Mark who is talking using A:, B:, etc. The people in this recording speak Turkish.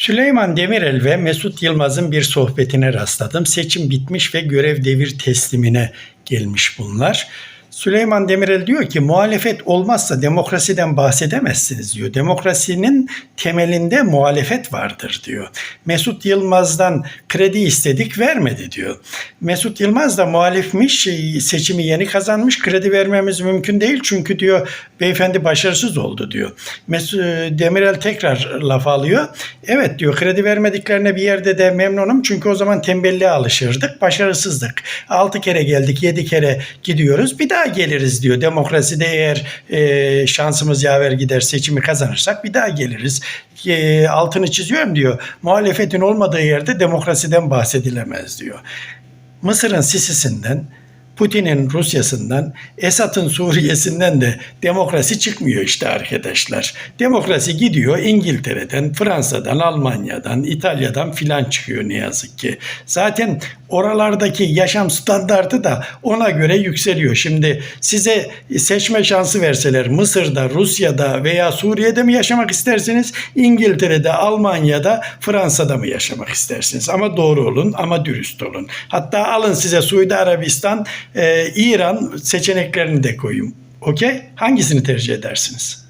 A: Süleyman Demirel ve Mesut Yılmaz'ın bir sohbetine rastladım. Seçim bitmiş ve görev devir teslimine gelmiş bunlar. Süleyman Demirel diyor ki muhalefet olmazsa demokrasiden bahsedemezsiniz diyor. Demokrasinin temelinde muhalefet vardır diyor. Mesut Yılmaz'dan kredi istedik vermedi diyor. Mesut Yılmaz da muhalifmiş şey, seçimi yeni kazanmış kredi vermemiz mümkün değil çünkü diyor beyefendi başarısız oldu diyor. Mesut Demirel tekrar laf alıyor. Evet diyor kredi vermediklerine bir yerde de memnunum çünkü o zaman tembelliğe alışırdık başarısızdık. 6 kere geldik 7 kere gidiyoruz bir daha geliriz diyor. Demokraside eğer e, şansımız yaver gider seçimi kazanırsak bir daha geliriz. E, altını çiziyorum diyor. Muhalefetin olmadığı yerde demokrasiden bahsedilemez diyor. Mısır'ın Sisi'sinden, Putin'in Rusya'sından, Esad'ın Suriye'sinden de demokrasi çıkmıyor işte arkadaşlar. Demokrasi gidiyor İngiltere'den, Fransa'dan, Almanya'dan, İtalya'dan filan çıkıyor ne yazık ki. Zaten oralardaki yaşam standartı da ona göre yükseliyor. Şimdi size seçme şansı verseler Mısır'da, Rusya'da veya Suriye'de mi yaşamak istersiniz? İngiltere'de, Almanya'da, Fransa'da mı yaşamak istersiniz? Ama doğru olun, ama dürüst olun. Hatta alın size Suudi Arabistan, e, İran seçeneklerini de koyun. Okey? Hangisini tercih edersiniz?